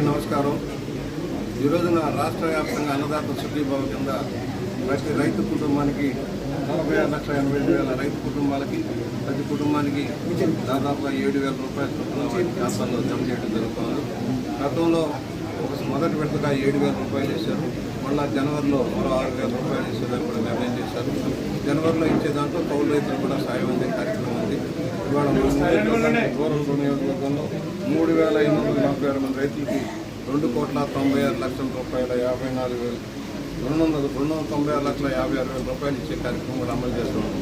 నమస్కారం. ఈరోజున రాష్ట్ర వ్యాప్తంగా అన్నదాత సుఖీభావ కింద ప్రతి రైతు కుటుంబానికి నలభై ఆరు లక్షల ఎనభై ఐదు వేల రైతు కుటుంబాలకి ప్రతి కుటుంబానికి దాదాపుగా ఏడు వేల రూపాయల చొప్పున వారి జమ చేయడం జరుగుతుంది గతంలో మొదటి విడతగా ఏడు వేల రూపాయలు వేశారు. మళ్ళా జనవరిలో మరో ఆరు వేల రూపాయలు ఇచ్చేదాన్ని కూడా నిర్ణయం చేశారు. జనవరిలో ఇచ్చే దాంట్లో కౌలు రైతులు కూడా సాయం అందే కార్యక్రమం ఉంది ఇవాళ రూరల్ నియోజకవర్గంలో మూడు వేల ఐదు వందల నలభై ఆరు మంది రైతులకి రెండు కోట్ల తొంభై ఆరు లక్షల రూపాయల యాభై నాలుగు వేలు రెండు వందల రెండు వందల తొంభై ఆరు లక్షల యాభై ఆరు వేల రూపాయలు ఇచ్చే కార్యక్రమం కూడా అమలు చేస్తున్నాం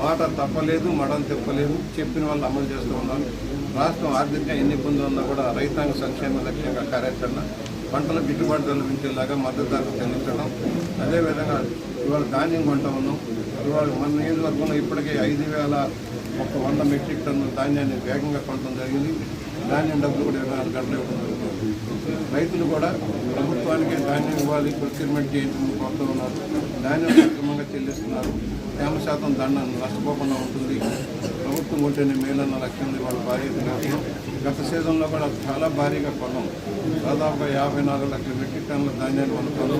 మాట తప్పలేదు మడం తిప్పలేదు చెప్పిన వాళ్ళు అమలు చేస్తూ ఉన్నారు రాష్ట్రం ఆర్థికంగా ఎన్ని ఇబ్బందులు ఉన్నా కూడా రైతాంగ సంక్షేమ లక్ష్యంగా కార్యాచరణ పంటల గిట్టుబాటు ధరలు పెంచేలాగా మద్దతు ధరకు చెల్లించడం. అదేవిధంగా ఇవాళ ధాన్యం కొంటా ఉన్నాం ఇవాళ మన నియోజకవర్గంలో ఇప్పటికే ఐదు వేల ఒక వంద మెట్రిక్ టన్నుల ధాన్యాన్ని వేగంగా కొనడం జరిగింది. ధాన్యం డబ్బులు కూడా ఇరవై నాలుగు గంటలు ఇవ్వడం జరుగుతుంది. రైతులు కూడా ప్రభుత్వానికి ధాన్యం ఇవ్వాలి ప్రొక్యూర్మెంట్ చేయించమని కోరుతూ ఉన్నారు. ధాన్యం సక్రమంగా చెల్లిస్తున్నారు. తేమ శాతం దండ నష్టపోకుండా ఉంటుంది. ప్రభుత్వం ఉంటేనే మేలన్న లక్ష్యంలో వాళ్ళు భారీ ఎత్తున గత సీజన్లో కూడా చాలా భారీగా కొన్నాం దాదాపుగా యాభై నాలుగు లక్షల మెట్రిక్ టన్నుల ధాన్యాన్ని కొనుక్కోను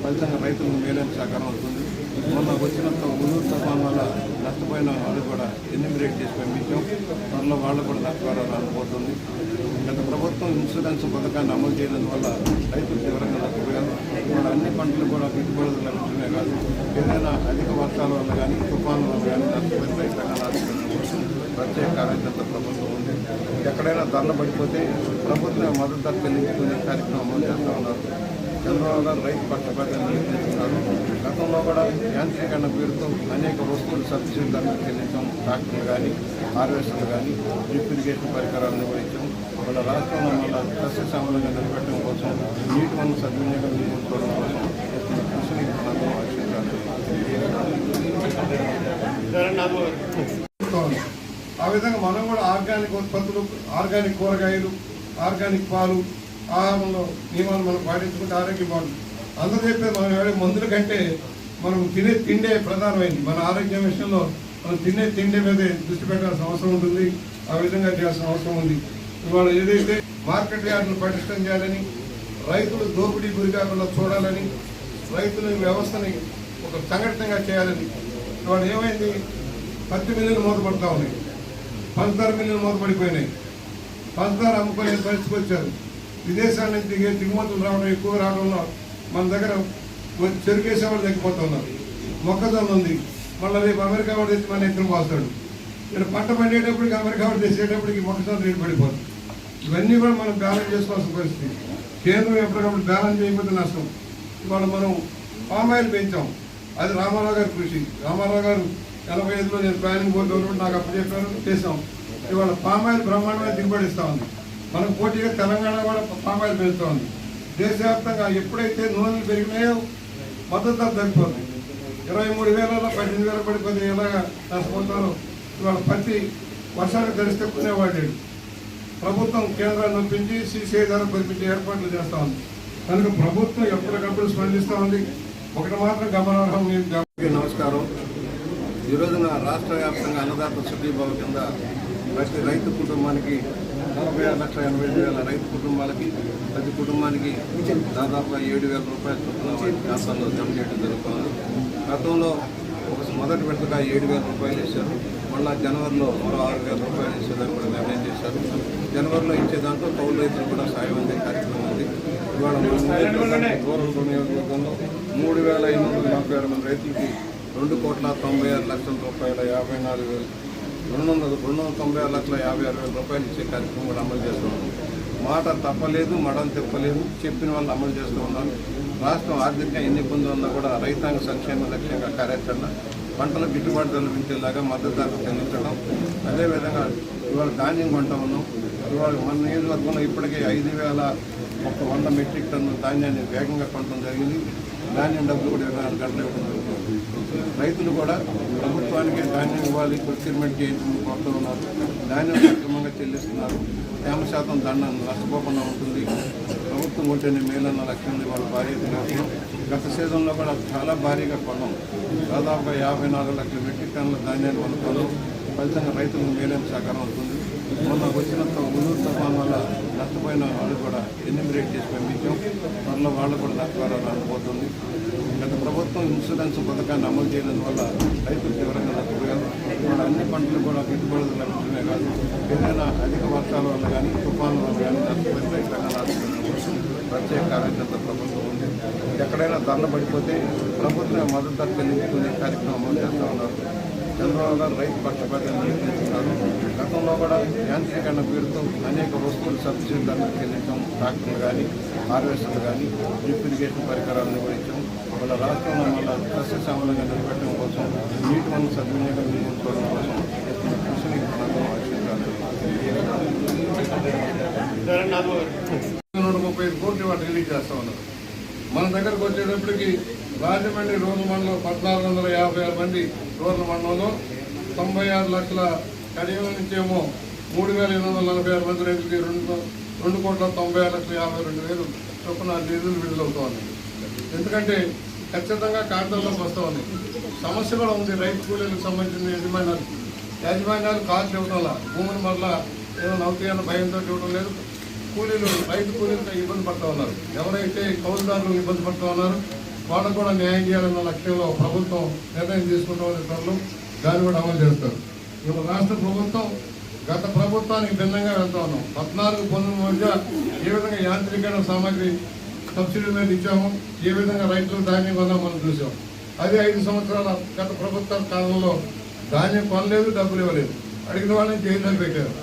ఫలితంగా రైతులకు మేలైన సహకారం అవుతుంది మొన్న వచ్చినంత ఉదూరు తుఫాన్ వల్ల నష్టపోయిన వాళ్ళు కూడా ఎన్నిమిరేట్ చేసి పంపించాం త్వరలో వాళ్ళు కూడా నష్టపడాలని అనుకుంటుంది గత ప్రభుత్వం ఇన్సూరెన్స్ పథకాన్ని అమలు చేయడం వల్ల రైతులు తీవ్రంగా నష్టపోయారు. ఇప్పుడు అన్ని పంటలు కూడా పెట్టుబడులు లభించడమే కాదు ఏదైనా అధిక వర్షాల వల్ల కానీ తుఫాన్ల వల్ల కానీ నష్టపోయిన రైతాంగా నష్టపోయిన కోసం ప్రత్యేక కార్యకర్త ప్రభుత్వం ఉంది. ఎక్కడైనా ధరలు పడిపోతే ప్రభుత్వం మద్దతు ధర చెల్లించుకునే కార్యక్రమం అమలు చేస్తూ ఉన్నారు. చంద్రబాబు గారు రైతు పక్షపాతం నిర్ణయించుకున్నారు గతంలో కూడా యాంత్రీకరణ పేరుతో అనేక వస్తువులు సబ్సిడీ ధరలు చెల్లించాం. ట్రాక్టర్లు కానీ హార్వెస్టర్లు కానీ డ్రిప్ ఇరిగేషన్ పరికరాలను కూడా ఇచ్చాం. వాళ్ళ రాష్ట్రంలో మళ్ళీ సస్యశ్యామలంగా నిలబెట్టడం కోసం నీటి వనరు సద్వినియోగం చేసుకోవడం కోసం కృషిని మనం ఆశించాలి. ఆ విధంగా మనం కూడా ఆర్గానిక్ ఉత్పత్తులు ఆర్గానిక్ కూరగాయలు ఆర్గానిక్ పాలు ఆహారంలో నియమాలు మనం పాటించుకుంటే ఆరోగ్యం బాగుంటుంది. అందరూ చెప్పే మనం ఏడే మందుల కంటే మనం తినే తిండే ప్రధానమైంది. మన ఆరోగ్యం విషయంలో మనం తినే తిండి మీద దృష్టి పెట్టాల్సిన అవసరం ఉంటుంది. ఆ విధంగా చేయాల్సిన అవసరం ఉంది. ఇవాళ ఏదైతే మార్కెట్ యార్డును పటిష్టం చేయాలని రైతులు దోపిడీ గురి కాకుండా చూడాలని రైతుల వ్యవస్థని ఒక సంఘటనగా చేయాలని ఇవాళ ఏమైంది? పత్తి మిల్లులు మూతపడతా ఉన్నాయి. పంచదార మిల్లులు మూతపడిపోయినాయి. పంచదార అమ్ముకునే పరిస్థితికి వచ్చారు. విదేశాల నుంచి దిగే దిగుమతులు రావడం ఎక్కువ రావడంలో మన దగ్గర చెరుకేసే వాళ్ళు తగ్గిపోతున్నారు మొక్కజొన్న ఉంది. మళ్ళీ రేపు అమెరికా వాడు తెచ్చి మన ఎత్తున పోస్తాడు. ఇక్కడ పంట పండేటప్పటికి అమెరికా వాడు తెచ్చేటప్పటికి మొక్కజొన్న రేటు పడిపోతుంది. ఇవన్నీ కూడా మనం బ్యాలెన్స్ చేసుకోవాల్సిన పరిస్థితి. కేంద్రం ఎప్పటికప్పుడు బ్యాలెన్స్ చేయకపోతే నష్టం. ఇవాళ మనం పామ్ ఆయిల్ పెంచాం. అది రామారావు గారి కృషి. రామారావు గారు ఎనభై ఐదులో నేను ప్లానింగ్ బోర్డు నాకు అప్పుడు చెప్పారు చేసాం ఇవాళ పామ్ ఆయిల్ బ్రహ్మాండమైన దిగుబడి ఇస్తా ఉంది. మనకు పోటీగా తెలంగాణ కూడా పామ్ ఆయిల్ ఉంది దేశవ్యాప్తంగా ఎప్పుడైతే నూనెలు పెరిగినాయో మద్దతు ధర తగ్గిపోతుంది. ఇరవై మూడు వేలలో పద్దెనిమిది వేల పడిపోతే ఎలాగా నష్టపోతారో ఇవాళ పత్తి వర్షానికి తడిస్తే కొనేవాడాడు ప్రభుత్వం కేంద్రాన్ని నొప్పించి సీసీఐ ధర పెంపించే ఏర్పాట్లు చేస్తా ఉంది. కనుక ప్రభుత్వం ఎప్పటికప్పుడు స్పందిస్తూ ఉంది. ఒకటి మాత్రం గమనార్హం నమస్కారం. ఈరోజున రాష్ట్ర వ్యాప్తంగా అన్నదాత సుఖీభావ కింద ప్రతి రైతు కుటుంబానికి నలభై ఆరు లక్షల ఎనభై ఐదు వేల రైతు కుటుంబాలకి ప్రతి కుటుంబానికి దాదాపుగా ఏడు వేల రూపాయల చొప్పున వారి ఖాతాల్లో జమ చేయడం జరుగుతుంది గతంలో ఒక మొదటి విడతగా ఏడు వేల రూపాయలు వేశారు. మళ్ళా జనవరిలో మరో ఆరు వేల రూపాయలు ఇచ్చేదాన్ని కూడా నిర్ణయం చేశారు. జనవరిలో ఇచ్చే దాంట్లో కౌలు రైతులు కూడా సాయం అందే కార్యక్రమం ఉంది ఇవాళ గౌరవ నియోజకవర్గంలో మూడు వేల ఐదు వందల నలభై ఆరు మంది రైతులకి రెండు కోట్ల తొంభై ఆరు లక్షల రూపాయల యాభై నాలుగు వేలు రెండు వందల రెండు వందల తొంభై ఆరు లక్షల యాభై ఆరు వేల రూపాయలు ఇచ్చే కార్యక్రమం కూడా అమలు చేస్తున్నాం మాట తప్పలేదు మడం తిప్పలేదు చెప్పిన వాళ్ళు అమలు చేస్తూ ఉన్నాం. రాష్ట్రం ఆర్థికంగా ఎన్ని ఇబ్బందులు ఉన్నా కూడా రైతాంగ సంక్షేమ లక్ష్యంగా కార్యాచరణ పంటల గిట్టుబాటు ధరలు పెంచేలాగా మద్దతు ధరలు చెల్లించడం. అదేవిధంగా ఇవాళ ధాన్యం కొంటా ఉన్నాం. ఇవాళ మన నియోజకవర్గంలో ఇప్పటికే ఐదు వేల ఒక వంద మెట్రిక్ టన్నుల ధాన్యాన్ని వేగంగా కొనడం జరిగింది. ధాన్యం డబ్బులు కూడా ఇరవై నాలుగు గంటలు ఇవ్వడం జరుగుతుంది. రైతులు కూడా ప్రభుత్వానికి ధాన్యం ఇవ్వాలి ప్రొక్యూర్మెంట్ చేయించుకుని కోరుతూ ఉన్నారు. ధాన్యం సక్రమంగా చెల్లిస్తున్నారు. తేమ శాతం దండ నష్టపోకుండా ఉంటుంది. ప్రభుత్వం ఉంటేనే మేలన్న లక్ష్యంలో వాళ్ళు భారీ ఎత్తున గత సీజన్లో కూడా చాలా భారీగా కొన్నాం. దాదాపుగా యాభై నాలుగు లక్షల మెట్రిక్ టన్నుల ధాన్యాన్ని కొనుక్కోను ఫలితంగా రైతులకు మేలైన సహకారం అవుతుంది. మొన్న వచ్చిన ముందు తుఫాన్ వల్ల నష్టపోయిన వాళ్ళు కూడా ఎన్యూమిరేట్ చేసి పంపించాం. త్వరలో వాళ్ళు కూడా నష్టపరిహారం రాకపోతుంది. గత ప్రభుత్వం ఇన్సూరెన్స్ పథకాన్ని అమలు చేయడం వల్ల రైతులు తీవ్రంగా నష్టపోయారు. అన్ని పంటలు కూడా గిట్టుబాటు లభించడమే కాదు ఏదైనా అధిక వర్షాల వల్ల కానీ తుఫాన్ల వల్ల కానీ నష్టపోయిన రైతులంగా ప్రత్యేక కార్యకర్త ప్రభుత్వం ఉంది. ఎక్కడైనా ధరలు పడిపోతే ప్రభుత్వం మద్దతు ధర చెల్లించుకునే కార్యక్రమం అమలు చేస్తూ ఉన్నారు. చంద్రబాబు గారు రైతు పక్షపాతం నిర్వహించారు గతంలో కూడా యాంత్రీకరణ పేరుతో అనేక వస్తువులు సబ్సిడీ ధరలు చెల్లించాం. ట్రాక్టర్లు కానీ హార్వెస్టర్లు కానీ డ్రిప్ ఇరిగేషన్ పరికరాలను నిర్వహించాం వాళ్ళ రాష్ట్రంలో మళ్ళా సస్యశ్యామలంగా నిలబెట్టడం కోసం నీటి వనరు సద్వినియోగం నిర్మించుకోవడం కోసం కృషిని నూట ముప్పై కోట్లు వాటి రిలీజ్ చేస్తా ఉన్నారు. మన దగ్గరకు వచ్చేటప్పటికి రాజమండ్రి రూరల్ మండలం పద్నాలుగు వందల యాభై ఆరు మంది రోడ్ల మండలంలో తొంభై ఆరు లక్షల కడియం నుంచేమో మూడు వేల ఎనిమిది వందల నలభై ఆరు మంది రైతులకి రెండు రెండు కోట్ల తొంభై ఆరు లక్షల యాభై రెండు వేలు చొప్పున నిధులు విడుదలవుతోంది ఎందుకంటే ఖచ్చితంగా కాగితాల్లోకి వస్తూ ఉన్నాయి సమస్య కూడా ఉంది. రైతు కూలీలకు సంబంధించిన యజమానాలు యాజమాన్యాలు కాస్ట్ ఇవ్వడం వల్ల భూములు మళ్ళా ఏమైనా అవుతాయన్న భయంతో ఇవ్వడం లేదు. కూలీలు రైతు కూలీలతో ఇబ్బంది పడుతూ ఉన్నారు. ఎవరైతే కౌలుదారులు ఇబ్బంది పడుతూ ఉన్నారు వాళ్ళకు కూడా న్యాయం చేయాలన్న లక్ష్యంలో ప్రభుత్వం నిర్ణయం తీసుకుంటామనే త్వరలో దాన్ని కూడా అమలు చేస్తారు. ఇప్పుడు రాష్ట్ర ప్రభుత్వం గత ప్రభుత్వానికి భిన్నంగా వెళ్తా ఉన్నాం. పద్నాలుగు పంతొమ్మిది మధ్య ఏ విధంగా యాంత్రీకరణ సామాగ్రి సబ్సిడీ మీద ఇచ్చాము ఏ విధంగా రైతులు ధాన్యం కొన్నాం మనం చూసాం. అది ఐదు సంవత్సరాల గత ప్రభుత్వ కాలంలో ధాన్యం కొనలేదు డబ్బులు ఇవ్వలేదు. అడిగిన వాళ్ళని జైల్లో పెట్టారు.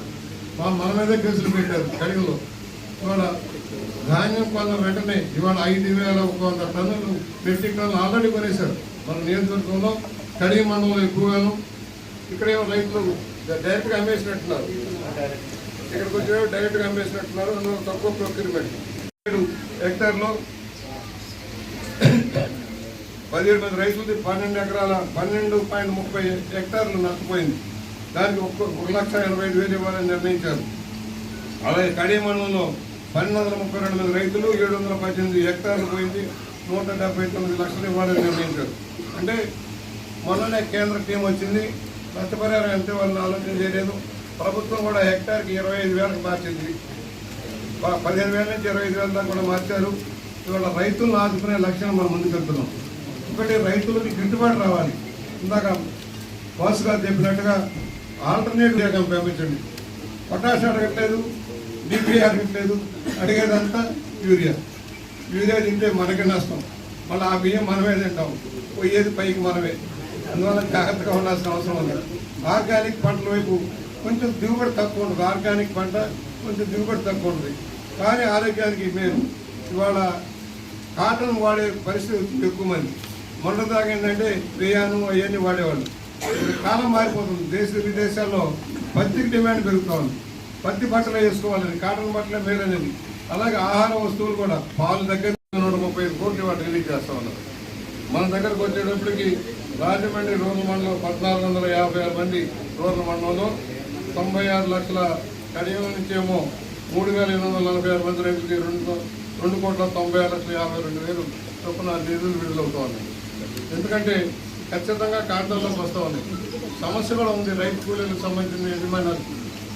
మా మన మీదే కేసులు పెట్టారు. కడిగలో ఇవాళ ధాన్యం కొన్న వెంటనే ఇవాళ ఐదు వేల ఒక వంద టన్నులు మెట్రిక్ టన్నులు ఆల్రెడీ కొనేశారు. మన నియోజకవర్గంలో కడిగి మండలంలో ఎక్కువగాను ఇక్కడేమో రైతులు డైరెక్ట్గా అమ్మేసినట్టున్నారు. ఇక్కడికి వచ్చే డైరెక్ట్గా అమ్మేసినట్టున్నారు. అందులో తక్కువ ప్రొక్యూర్మెంట్ ఏడు హెక్టార్లో పదిహేడు మంది రైతులది పన్నెండు ఎకరాల పన్నెండు పాయింట్ ముప్పై హెక్టార్లు నష్టపోయింది. దానికి ఒక్క ఒక లక్ష ఎనభై ఐదు వేలు ఇవ్వాలని నిర్ణయించారు. అలాగే కడియ మండలంలో పన్నెండు వందల ముప్పై రెండు మంది రైతులు ఏడు వందల పద్దెనిమిది హెక్టార్లు పోయింది. నూట డెబ్బై తొమ్మిది లక్షలు ఇవ్వాలని నిర్ణయించారు. అంటే మొన్ననే కేంద్ర టీం వచ్చింది. నష్టపరిహారం ఎంత వాళ్ళని ఆలోచన చేయలేదు. ప్రభుత్వం కూడా హెక్టార్కి ఇరవై ఐదు వేలకు మార్చింది. ప- పదిహేను వేల నుంచి ఇరవై ఐదు వేల దాకా కూడా మార్చారు. ఇవాళ రైతులను ఆదుకునే లక్ష్యం మనం ముందుకు వెళ్తున్నాం. ఒకటి రైతులకి గిట్టుబాటు రావాలి. ఇందాక బాస్ గారు చెప్పినట్టుగా ఆల్టర్నేటివ్ వేగం పంపించండి. పొటాష్ అడగట్లేదు. డిపిఆర్ అడగట్లేదు అడిగేదంతా యూరియా. యూరియా తింటే మనకి నష్టం. మళ్ళీ ఆ బియ్యం మనమే తింటాం. పోయేది పైకి మనమే. అందువల్ల జాగ్రత్తగా ఉండాల్సిన అవసరం ఉంది. ఆర్గానిక్ పంటల వైపు కొంచెం దిగుబడి తక్కువ ఉంటుంది. ఆర్గానిక్ పంట కొంచెం దిగుబడి తక్కువ ఉంటుంది. కానీ ఆరోగ్యానికి మేలు. ఇవాళ కాటన్ వాడే పరిస్థితి ఎక్కువ మంది. మొన్నదాకా ఏంటంటే రేయాను అవన్నీ వాడేవాళ్ళు. కాలం మారిపోతుంది. దేశ విదేశాల్లో పత్తికి డిమాండ్ పెరుగుతూ ఉంది. పత్తి బట్టలు వేసుకోవాలని కాటన్ బట్టలే మేలనేది. అలాగే ఆహార వస్తువులు కూడా పాలు దగ్గర నూట ముప్పై ఐదు కోట్లు వాటి రిలీజ్ చేస్తా ఉన్నారు. మన దగ్గరకు వచ్చేటప్పటికి రాజమండ్రి రూరల్ మండలం పద్నాలుగు వందల యాభై ఆరు మంది రూరల్ మండలంలో తొంభై ఆరు లక్షల కడియం నుంచేమో మూడు వేల ఎనిమిది వందల నలభై ఆరు మంది రైతులకి రెండు రెండు కోట్ల తొంభై ఆరు లక్షల యాభై రెండు వేలు చొప్పున నిధులు విడుదలవుతా ఉన్నాయి. ఎందుకంటే ఖచ్చితంగా ఖాతాల్లోకి వస్తూ ఉన్నాయి. సమస్య కూడా ఉంది. రైతు కూలీలకు సంబంధించిన యజమానాలు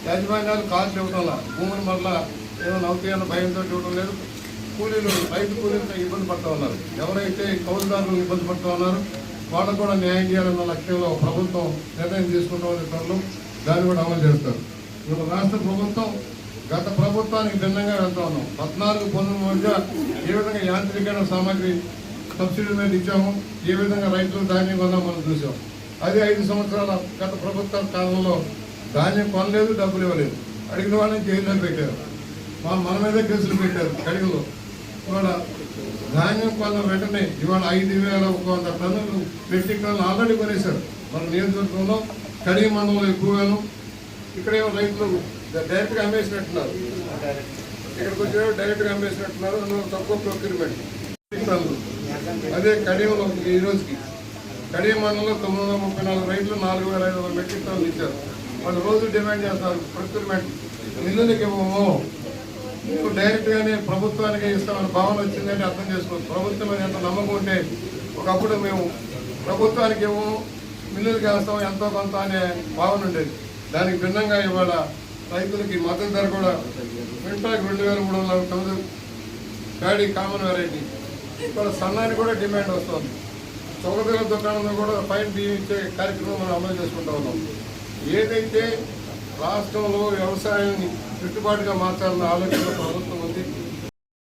యాజమాన్యాలు కాస్ట్ ఇవ్వడం భూములు మళ్ళా ఏమైనా అవుతాయన్న భయంతో ఇవ్వడం లేదు. కూలీలు రైతు కూలీలతో ఇబ్బంది పడుతూ ఉన్నారు. ఎవరైతే కౌలుదారులు ఇబ్బంది పడుతూ ఉన్నారు వాళ్ళకు కూడా న్యాయం చేయాలన్న లక్ష్యంలో ప్రభుత్వం నిర్ణయం తీసుకుంటామని పనులు దాన్ని కూడా అమలు చేస్తారు. ఇప్పుడు రాష్ట్ర ప్రభుత్వం గత ప్రభుత్వానికి భిన్నంగా వెళ్తా ఉన్నాం. పద్నాలుగు పనుల మధ్య ఏ విధంగా యాంత్రీకరణ సామాగ్రి సబ్సిడీ మీద ఇచ్చాము ఏ విధంగా రైతులు ధాన్యం కొన్నాం మనం చూసాం. అది ఐదు సంవత్సరాల గత ప్రభుత్వ కాలంలో ధాన్యం కొనలేదు డబ్బులు ఇవ్వలేదు. అడిగిన వాళ్ళని జైల్లో పెట్టారు. మా మన మీద కేసులు పెట్టారు కడిగలో. ఇవాళ ధాన్యం కొన్న వెంటనే ఇవాళ ఐదు వేల ఒక వంద టన్నులు మెట్రిక్ టన్నులు ఆల్రెడీ కొనేశారు. మన నియోజకవర్గంలో కడిగి మండలంలో ఎక్కువగాను ఇక్కడేమో రైతులు డైరెక్ట్గా అమ్మేసినట్టున్నారు. ఇక్కడికి వచ్చిన డైరెక్ట్గా అమ్మేసినట్టున్నారు అందులో తక్కువ ప్రొక్యూర్మెంట్. అదే కడియంలో ఈ రోజుకి. కడియం మండలంలో తొమ్మిది వందల ముప్పై నాలుగు రైతులు నాలుగు వేల ఐదు వందల మెట్రిక్ టన్నులు ఇచ్చారు. వాళ్ళు రోజు డిమాండ్ చేస్తారు ప్రొక్యూర్మెంట్ మిల్లులకి ఇవ్వము మీకు డైరెక్ట్గానే ప్రభుత్వానికి ఇస్తామని భావన వచ్చిందని అర్థం చేసుకోవచ్చు ప్రభుత్వం మీద ఎంత నమ్మకం ఉంటే ఒకప్పుడు మేము ప్రభుత్వానికి ఇవ్వము మిల్లులకి వేస్తాం ఎంతో కొంత అనే భావన ఉండేది. దానికి భిన్నంగా ఇవాళ రైతులకి మద్దతు ధర కూడా క్వింటాకి రెండు వేల మూడు వందల తొమ్మిది ప్యాడీ కామన్ వెరైటీ ఇక్కడ సన్నాన్ని కూడా డిమాండ్ వస్తుంది. చౌకదల దుకాణంలో కూడా ఫైన్ బియ్యం ఇచ్చే కార్యక్రమం మనం అమలు చేసుకుంటూ ఉన్నాం. ఏదైతే రాష్ట్రంలో వ్యవసాయాన్ని గిట్టుబాటుగా మార్చాలన్న ఆలోచన ప్రభుత్వం ఉంది